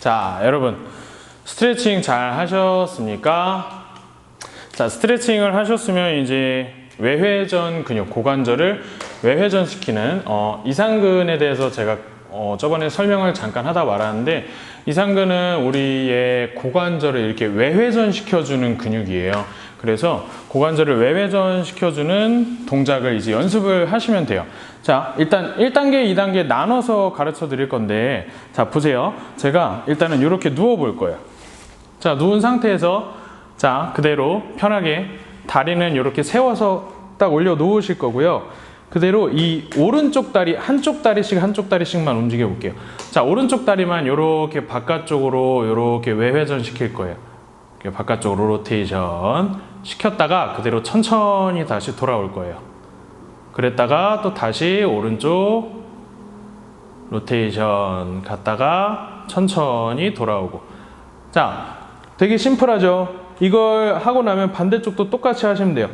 자, 여러분. 스트레칭 잘 하셨습니까? 자, 스트레칭을 하셨으면 이제 외회전 근육, 고관절을 외회전 시키는 어, 이상근에 대해서 제가 어, 저번에 설명을 잠깐 하다 말았는데 이상근은 우리의 고관절을 이렇게 외회전 시켜주는 근육이에요. 그래서 고관절을 외회전 시켜주는 동작을 이제 연습을 하시면 돼요. 자, 일단 1단계, 2단계 나눠서 가르쳐 드릴 건데, 자, 보세요. 제가 일단은 이렇게 누워 볼 거예요. 자, 누운 상태에서 자, 그대로 편하게 다리는 이렇게 세워서 딱 올려 놓으실 거고요. 그대로 이 오른쪽 다리 한쪽 다리씩 한쪽 다리씩만 움직여 볼게요. 자, 오른쪽 다리만 이렇게 바깥쪽으로 이렇게 외회전 시킬 거예요. 바깥쪽으로 로테이션 시켰다가 그대로 천천히 다시 돌아올 거예요. 그랬다가 또 다시 오른쪽 로테이션 갔다가 천천히 돌아오고 자 되게 심플하죠 이걸 하고 나면 반대쪽도 똑같이 하시면 돼요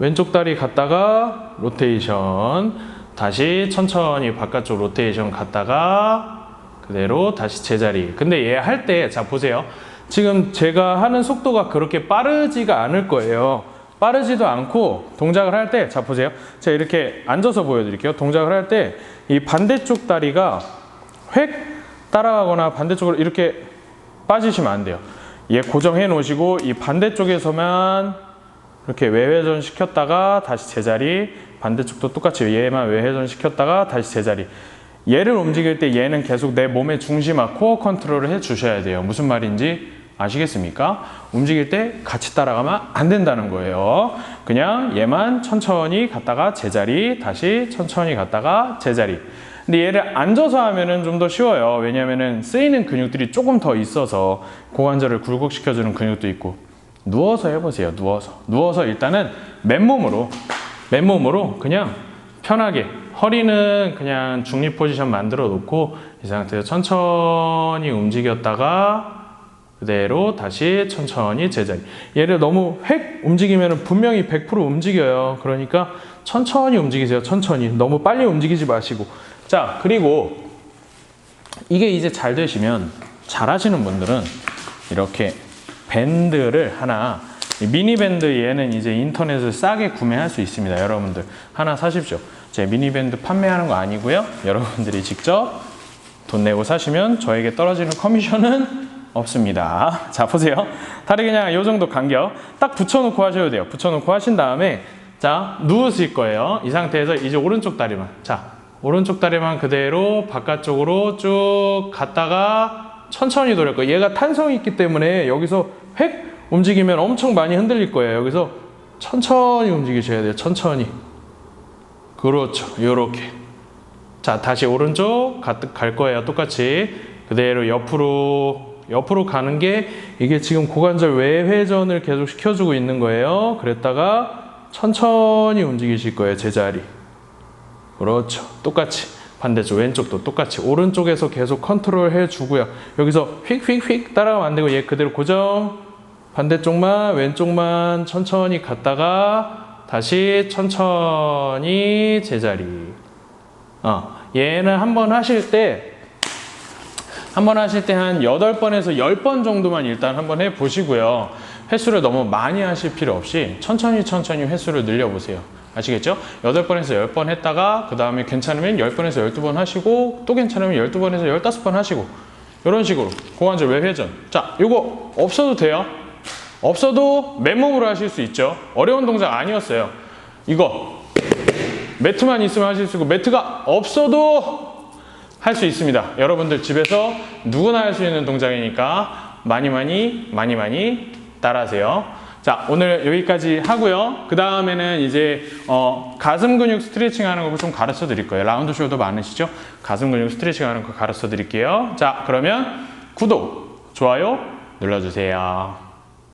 왼쪽 다리 갔다가 로테이션. 다시 천천히 바깥쪽 로테이션 갔다가 그대로 다시 제자리. 근데 얘 할 때 자 보세요. 지금 제가 하는 속도가 그렇게 빠르지가 않을 거예요. 빠르지도 않고 동작을 할 때 자 보세요. 제가 이렇게 앉아서 보여드릴게요. 동작을 할 때 이 반대쪽 다리가 획 따라가거나 반대쪽으로 이렇게 빠지시면 안 돼요. 얘 고정해 놓으시고 이 반대쪽에서만 이렇게 외회전 시켰다가 다시 제자리 반대쪽도 똑같이 얘만 외회전 시켰다가 다시 제자리 얘를 움직일 때 얘는 계속 내 몸의 중심화 코어 컨트롤을 해 주셔야 돼요 무슨 말인지 아시겠습니까? 움직일 때 같이 따라가면 안 된다는 거예요. 그냥 얘만 천천히 갔다가 제자리, 다시 천천히 갔다가 제자리. 근데 얘를 앉아서 하면은 좀 더 쉬워요. 왜냐면은 쓰이는 근육들이 조금 더 있어서 고관절을 굴곡시켜주는 근육도 있고. 누워서 해보세요. 누워서. 누워서 일단은 맨몸으로, 맨몸으로 그냥 편하게 허리는 그냥 중립 포지션 만들어 놓고 이 상태에서 천천히 움직였다가 그대로 다시 천천히 제자리. 얘를 너무 획 움직이면 분명히 100% 움직여요. 그러니까 천천히 움직이세요. 천천히. 너무 빨리 움직이지 마시고. 자, 그리고 이게 이제 잘 되시면 잘 하시는 분들은 이렇게 밴드를 하나 이 미니밴드 얘는 이제 인터넷에서 싸게 구매할 수 있습니다. 여러분들 하나 사십시오. 제 미니밴드 판매하는 거 아니고요. 여러분들이 직접 돈 내고 사시면 저에게 떨어지는 커미션은 없습니다. 자, 보세요. 다리 그냥 이 정도 간격 딱 붙여놓고 하셔도 돼요. 붙여놓고 하신 다음에 자, 누우실 거예요. 이 상태에서 이제 오른쪽 다리만. 자, 오른쪽 다리만 그대로 바깥쪽으로 쭉 갔다가 천천히 돌릴 거예요. 얘가 탄성이 있기 때문에 여기서 획 움직이면 엄청 많이 흔들릴 거예요. 여기서 천천히 움직이셔야 돼요. 천천히. 그렇죠. 요렇게. 자, 다시 오른쪽 가- 갈 거예요. 똑같이. 그대로 옆으로 옆으로 가는 게 이게 지금 고관절 외회전을 계속 시켜주고 있는 거예요. 그랬다가 천천히 움직이실 거예요. 제자리. 그렇죠. 똑같이. 반대쪽 왼쪽도 똑같이 오른쪽에서 계속 컨트롤 해주고요. 여기서 휙휙휙 따라가면 안 되고 얘 그대로 고정. 반대쪽만 왼쪽만 천천히 갔다가 다시 천천히 제자리. 어, 얘는 한 번 하실 때 한 번 하실 때 한 8번에서 10번 정도만 일단 한번 해 보시고요. 횟수를 너무 많이 하실 필요 없이 천천히 천천히 횟수를 늘려 보세요. 아시겠죠? 8번에서 10번 했다가 그 다음에 괜찮으면 10번에서 12번 하시고 또 괜찮으면 12번에서 15번 하시고 이런 식으로 고관절 외회전 자 이거 없어도 돼요 없어도 맨몸으로 하실 수 있죠 어려운 동작 아니었어요 이거 매트만 있으면 하실 수 있고 매트가 없어도 할 수 있습니다. 여러분들 집에서 누구나 할 수 있는 동작이니까 많이 많이 많이 많이 따라하세요. 자 오늘 여기까지 하고요. 그 다음에는 이제 어, 가슴 근육 스트레칭 하는 거 좀 가르쳐 드릴 거예요. 라운드 숄더 많으시죠? 가슴 근육 스트레칭 하는 거 가르쳐 드릴게요. 자 그러면 구독, 좋아요 눌러주세요.